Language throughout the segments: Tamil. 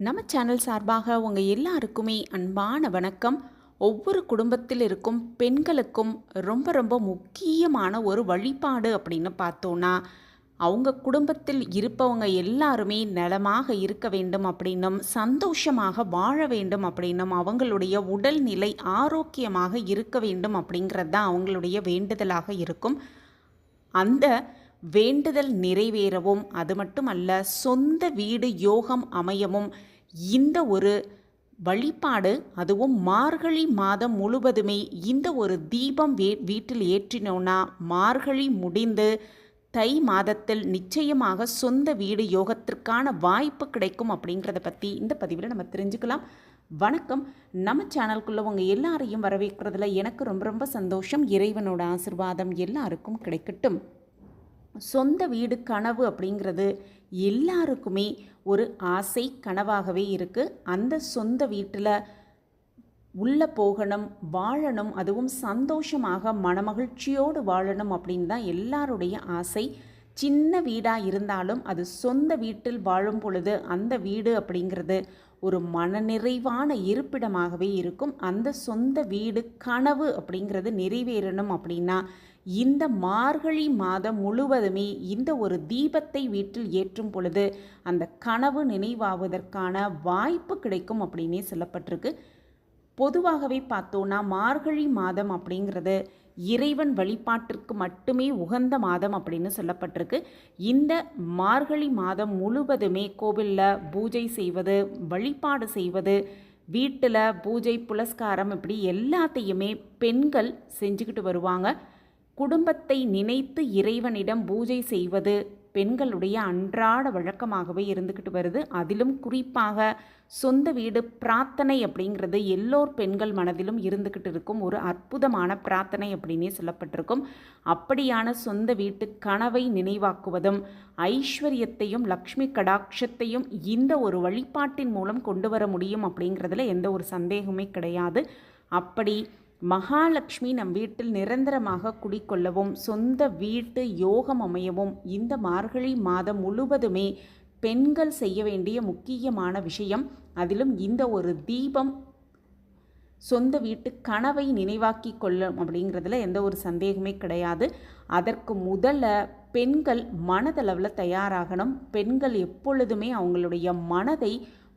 நம்ம சேனல் சார்பாக உங்கள் எல்லாருக்குமே அன்பான வணக்கம். ஒவ்வொரு குடும்பத்தில் இருக்கும் பெண்களுக்கும் ரொம்ப ரொம்ப முக்கியமான ஒரு வழிபாடு அப்படின்னு பார்த்தோன்னா அவங்க குடும்பத்தில் இருப்பவங்க எல்லாருமே நலமாக இருக்க வேண்டும் அப்படின்னும் சந்தோஷமாக வாழ வேண்டும் அப்படின்னும் அவங்களுடைய உடல்நிலை ஆரோக்கியமாக இருக்க வேண்டும் அப்படிங்கிறது தான் அவங்களுடைய வேண்டுதலாக இருக்கும். அந்த வேண்டுதல் நிறைவேறவும் அது மட்டுமல்ல சொந்த வீடு யோகம் அமையவும் இந்த ஒரு வழிபாடு அதுவும் மார்கழி மாதம் முழுவதுமே இந்த ஒரு தீபம் வீ வீட்டில் ஏற்றினோன்னா மார்கழி முடிந்து தை மாதத்தில் நிச்சயமாக சொந்த வீடு யோகத்திற்கான வாய்ப்பு கிடைக்கும் அப்படிங்கிறத பற்றி இந்த பதிவில் நம்ம தெரிஞ்சுக்கலாம். வணக்கம். நம்ம சேனலுக்குள்ளே உங்கள் எல்லாரையும் வரவேற்கிறதுல எனக்கு ரொம்ப ரொம்ப சந்தோஷம். இறைவனோட ஆசிர்வாதம் எல்லாருக்கும் கிடைக்கட்டும். சொந்த வீடு கனவு அப்படிங்கிறது எல்லாருக்குமே ஒரு ஆசை கனவாகவே இருக்குது அந்த சொந்த வீட்டில் உள்ளே போகணும் வாழணும் அதுவும் சந்தோஷமாக மனமகிழ்ச்சியோடு வாழணும் அப்படின்னு தான் எல்லாருடைய ஆசை. சின்ன வீடாக இருந்தாலும் அது சொந்த வீட்டில் வாழும் பொழுது அந்த வீடு அப்படிங்கிறது ஒரு மனநிறைவான இருப்பிடமாகவே இருக்கும். அந்த சொந்த வீடு கனவு அப்படிங்கிறது நிறைவேறணும் அப்படின்னா இந்த மார்கழி மாதம் முழுவதுமே இந்த ஒரு தீபத்தை வீட்டில் ஏற்றும் பொழுது அந்த கனவு நினைவாவதற்கான வாய்ப்பு கிடைக்கும் அப்படின்னே சொல்லப்பட்டிருக்கு. பொதுவாகவே பார்த்தோன்னா மார்கழி மாதம் அப்படிங்கிறது இறைவன் வழிபாட்டிற்கு மட்டுமே உகந்த மாதம் அப்படின்னு சொல்லப்பட்டிருக்கு. இந்த மார்கழி மாதம் முழுவதுமே கோவிலில் பூஜை செய்வது வழிபாடு செய்வது வீட்டில் பூஜை புலஸ்காரம் இப்படி எல்லாத்தையுமே பெண்கள் செஞ்சுக்கிட்டு வருவாங்க. குடும்பத்தை நினைத்து இறைவனிடம் பூஜை செய்வது பெண்களுடைய அன்றாட வழக்கமாகவே இருந்துக்கிட்டு வருது. அதிலும் குறிப்பாக சொந்த வீடு பிரார்த்தனை அப்படிங்கிறது எல்லோர் பெண்கள் மனதிலும் இருந்துக்கிட்டு இருக்கும். ஒரு அற்புதமான பிரார்த்தனை அப்படின்னே சொல்லப்பட்டிருக்கும். அப்படியான சொந்த வீட்டு கனவை நினைவாக்குவதும் ஐஸ்வர்யத்தையும் லக்ஷ்மி கடாட்சத்தையும் இந்த ஒரு வழிபாட்டின் மூலம் கொண்டு வர முடியும் அப்படிங்கிறதுல எந்த ஒரு சந்தேகமே கிடையாது. அப்படி மகாலட்சுமி நம் வீட்டில் நிரந்தரமாக குடிக்கொள்ளவும் சொந்த வீட்டு யோகம் அமையவும் இந்த மார்கழி மாதம் முழுவதுமே பெண்கள் செய்ய வேண்டிய முக்கியமான விஷயம் அதிலும் இந்த ஒரு தீபம் சொந்த வீட்டு கனவை நினைவாக்கி கொள்ளும் அப்படிங்கிறதுல எந்த ஒரு சந்தேகமே கிடையாது. அதற்கு முதல்ல பெண்கள் மனதளவில் தயாராகணும். பெண்கள் எப்பொழுதுமே அவங்களுடைய மனதை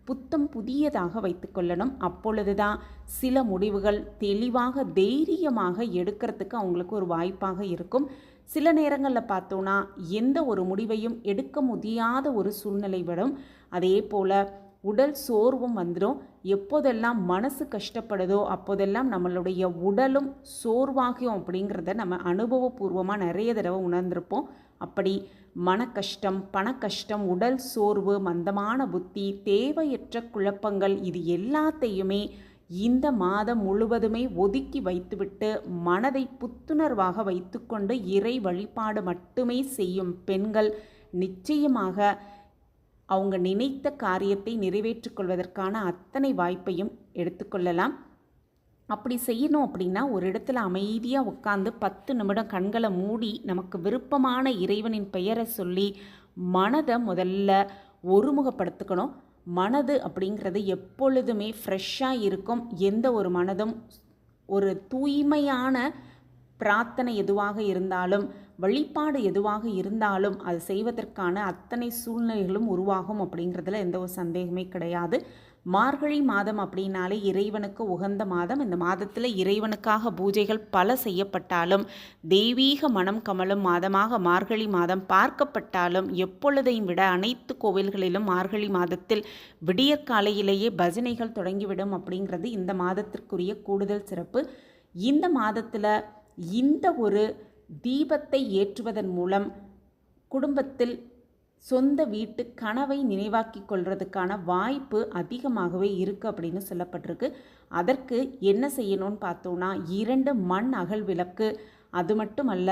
புத்தம் புதியதாக வைத்துக்கொள்ளணும் அப்பொழுது தான் சில முடிவுகள் தெளிவாக தைரியமாக எடுக்கிறதுக்கு அவங்களுக்கு ஒரு வாய்ப்பாக இருக்கும். சில நேரங்களில் பார்த்தோன்னா எந்த ஒரு முடிவையும் எடுக்க முடியாத ஒரு சூழ்நிலை வரும். அதே போல் உடல் சோர்வும் வந்துடும் எப்போதெல்லாம் மனசு கஷ்டப்படுதோ அப்போதெல்லாம் நம்மளுடைய உடலும் சோர்வாகும் அப்படிங்கிறத நம்ம அனுபவபூர்வமாக நிறைய தடவை உணர்ந்திருப்போம். அப்படி மன கஷ்டம் பண கஷ்டம் உடல் சோர்வு மந்தமான புத்தி தேவையற்ற குழப்பங்கள் இது எல்லாத்தையுமே இந்த மாதம் முழுவதுமே ஒதுக்கி வைத்துவிட்டு மனதை புத்துணர்வாக வைத்துக்கொண்டு இறை வழிபாடு மட்டுமே செய்யும் பெண்கள் நிச்சயமாக அவங்க நினைத்த காரியத்தை நிறைவேற்றிக்கொள்வதற்கான அத்தனை வாய்ப்பையும் எடுத்துக்கொள்ளலாம். அப்படி செய்யணும் அப்படின்னா ஒரு இடத்துல அமைதியாக உட்காந்து பத்து நிமிடம் கண்களை மூடி நமக்கு விருப்பமான இறைவனின் பெயரை சொல்லி மனதை முதல்ல ஒருமுகப்படுத்திக்கணும். மனது அப்படிங்கிறது எப்பொழுதுமே ஃப்ரெஷ்ஷாக இருக்கும். எந்த ஒரு மனதும் ஒரு தூய்மையான பிரார்த்தனை எதுவாக இருந்தாலும் வழிபாடு எதுவாக இருந்தாலும் அது செய்வதற்கான அத்தனை சூழ்நிலைகளும் உருவாகும் அப்படிங்கிறதுல எந்த ஒரு சந்தேகமே கிடையாது. மார்கழி மாதம் அப்படின்னாலே இறைவனுக்கு உகந்த மாதம். இந்த மாதத்தில் இறைவனுக்காக பூஜைகள் பல செய்யப்பட்டாலும் தெய்வீக மனம் கமலும் மாதமாக மார்கழி மாதம் பார்க்கப்பட்டாலும் எப்பொழுதையும் விட அனைத்து கோவில்களிலும் மார்கழி மாதத்தில் விடியற்காலையிலேயே பஜனைகள் தொடங்கிவிடும் அப்படிங்கிறது இந்த மாதத்திற்குரிய கூடுதல் சிறப்பு. இந்த மாதத்தில் இந்த ஒரு தீபத்தை ஏற்றுவதன் மூலம் குடும்பத்தில் சொந்த வீட்டு கனவை நினைவாக்கி கொள்றதுக்கான வாய்ப்பு அதிகமாகவே இருக்குது அப்படின்னு சொல்லப்பட்டிருக்கு. அதற்கு என்ன செய்யணும்னு பார்த்தோன்னா இரண்டு மண் அகல் விளக்கு அது மட்டுமல்ல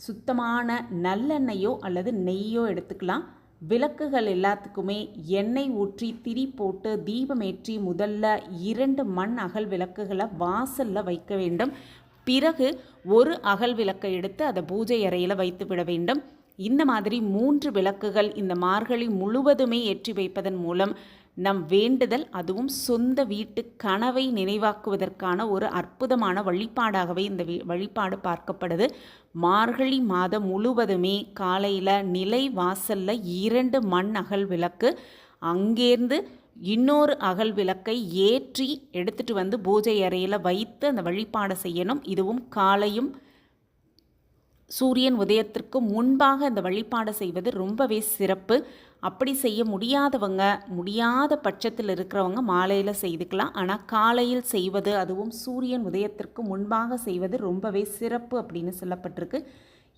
சுத்தமான நல்லெண்ணெயோ அல்லது நெய்யோ எடுத்துக்கலாம். விளக்குகள் எல்லாத்துக்குமே எண்ணெய் ஊற்றி திரி போட்டு தீபமேற்றி முதல்ல இரண்டு மண் அகல் விளக்குகளை வாசலில் வைக்க வேண்டும். பிறகு ஒரு அகல் விளக்கை எடுத்து அதை பூஜை அறையில் வைத்து விட வேண்டும். இந்த மாதிரி மூன்று விளக்குகள் இந்த மார்கழி முழுவதுமே ஏற்றி வைப்பதன் மூலம் நம் வேண்டுதல் அதுவும் சொந்த வீட்டு கனவை நினைவாக்குவதற்கான ஒரு அற்புதமான வழிபாடாகவே இந்த வழிபாடு பார்க்கப்படுது. மார்கழி மாதம் முழுவதுமே காலையில் நிலை வாசலில் இரண்டு மண் அகல் விளக்கு அங்கேருந்து இன்னொரு அகல் விளக்கை ஏற்றி எடுத்துட்டு வந்து பூஜை அறையில் வைத்து அந்த வழிபாடை செய்யணும். இதுவும் காலையும் சூரியன் உதயத்திற்கு முன்பாக இந்த வழிபாடு செய்வது ரொம்பவே சிறப்பு. அப்படி செய்ய முடியாதவங்க முடியாத பட்சத்தில் இருக்கிறவங்க மாலையில் செய்துக்கலாம். ஆனால் காலையில் செய்வது அதுவும் சூரியன் உதயத்திற்கு முன்பாக செய்வது ரொம்பவே சிறப்பு அப்படின்னு சொல்லப்பட்டிருக்கு.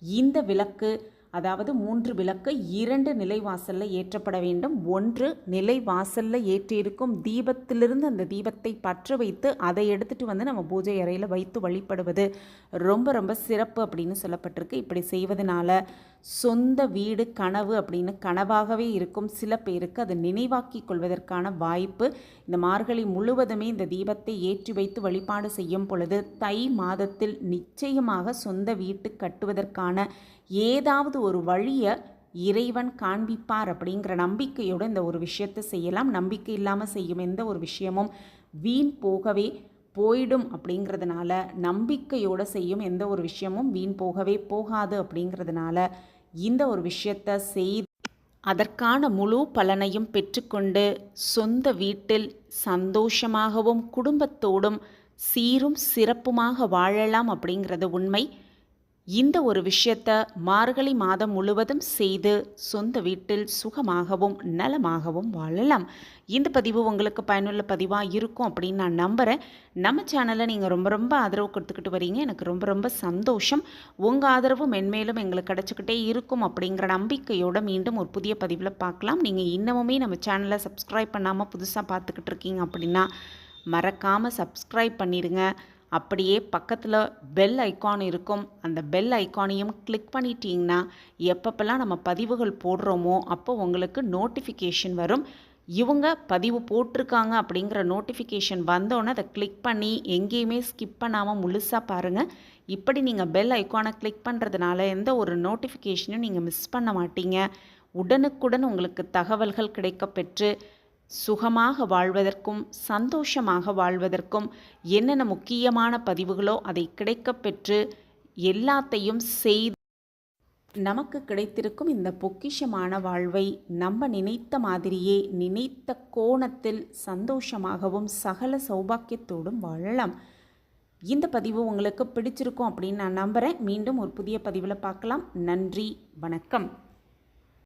இந்த விளக்கு அதாவது மூன்று விளக்கு இரண்டு நிலைவாசலில் ஏற்றப்பட வேண்டும். ஒன்று நிலைவாசலில் ஏற்றியிருக்கும் தீபத்திலிருந்து அந்த தீபத்தை பற்ற வைத்து அதை எடுத்துட்டு வந்து நம்ம பூஜை அறையில் வைத்து வழிபடுவது ரொம்ப ரொம்ப சிறப்பு அப்படின்னு சொல்லப்பட்டிருக்கு. இப்படி செய்வதனால சொந்த வீடு கனவு அப்படின்னு கனவாகவே இருக்கும். சில பேருக்கு அது நினைவாக்கி கொள்வதற்கான வாய்ப்பு. இந்த மார்கழி முழுவதுமே இந்த தீபத்தை ஏற்றி வைத்து வழிபாடு செய்யும் பொழுது தை மாதத்தில் நிச்சயமாக சொந்த வீட்டு கட்டுவதற்கான ஏதாவது ஒரு வழியை இறைவன் காண்பிப்பார் அப்படிங்கிற நம்பிக்கையோடு இந்த ஒரு விஷயத்தை செய்யலாம். நம்பிக்கை இல்லாமல் செய்யும் எந்த ஒரு விஷயமும் வீண் போகவே போயிடும் அப்படிங்கிறதுனால நம்பிக்கையோடு செய்யும் எந்த ஒரு விஷயமும் வீண் போகவே போகாது அப்படிங்கிறதுனால இந்த ஒரு விஷயத்தை செய் அதற்கான முழு பலனையும் பெற்றுக்கொண்டு சொந்த வீட்டில் சந்தோஷமாகவும் குடும்பத்தோடும் சீரும் சிறப்புமாக வாழலாம் அப்படிங்கிறது உண்மை. இந்த ஒரு விஷயத்த மார்கழி மாதம் முழுவதும் செய்து சொந்த வீட்டில் சுகமாகவும் நலமாகவும் வாழலாம். இந்த பதிவு உங்களுக்கு பயனுள்ள பதிவாக இருக்கும் அப்படின்னு நான் நம்புகிறேன் நம்ம சேனலை நீங்கள் ரொம்ப ரொம்ப ஆதரவு கொடுத்துக்கிட்டு வரீங்க. எனக்கு ரொம்ப ரொம்ப சந்தோஷம். உங்கள் ஆதரவு மென்மேலும் எங்களுக்கு கிடச்சிக்கிட்டே இருக்கும் அப்படிங்கிற நம்பிக்கையோடு மீண்டும் ஒரு புதிய பதிவில் பார்க்கலாம். நீங்கள் இன்னமுமே நம்ம சேனலை சப்ஸ்கிரைப் பண்ணாமல் புதுசாக பார்த்துக்கிட்டு இருக்கீங்க அப்படின்னா மறக்காமல் சப்ஸ்கிரைப் பண்ணிடுங்க. அப்படியே பக்கத்தில் பெல் ஐக்கான் இருக்கும். அந்த பெல் ஐகானையும் கிளிக் பண்ணிட்டீங்கன்னா எப்பப்பெல்லாம் நம்ம பதிவுகள் போடுறோமோ அப்போ உங்களுக்கு நோட்டிஃபிகேஷன் வரும். இவங்க பதிவு போட்டிருக்காங்க அப்படிங்கிற நோட்டிஃபிகேஷன் வந்தோன்னே அதை கிளிக் பண்ணி எங்கேயுமே ஸ்கிப் பண்ணாமல் முழுசாக பாருங்கள் இப்படி நீங்கள் பெல் ஐகானை கிளிக் பண்ணுறதுனால எந்த ஒரு நோட்டிஃபிகேஷனும் நீங்கள் மிஸ் பண்ண மாட்டீங்க. உடனுக்குடன் உங்களுக்கு தகவல்கள் கிடைக்கப்பெற்று சுகமாக வாழ்வதற்கும் சந்தோஷமாக வாழ்வதற்கும் என்னென்ன முக்கியமான பதிவுகளோ அதை கிடைக்கப்பெற்று எல்லாத்தையும் செய்து நமக்கு கிடைத்திருக்கும் இந்த பொக்கிஷமான வாழ்வை நம்ம நினைத்த மாதிரியே நினைத்த கோணத்தில் சந்தோஷமாகவும் சகல சௌபாக்கியத்தோடும் வாழலாம். இந்த பதிவு உங்களுக்கு பிடிச்சிருக்கும் அப்படின்னு நான் நம்புகிறேன் மீண்டும் ஒரு புதிய பதிவில் பார்க்கலாம். நன்றி வணக்கம்.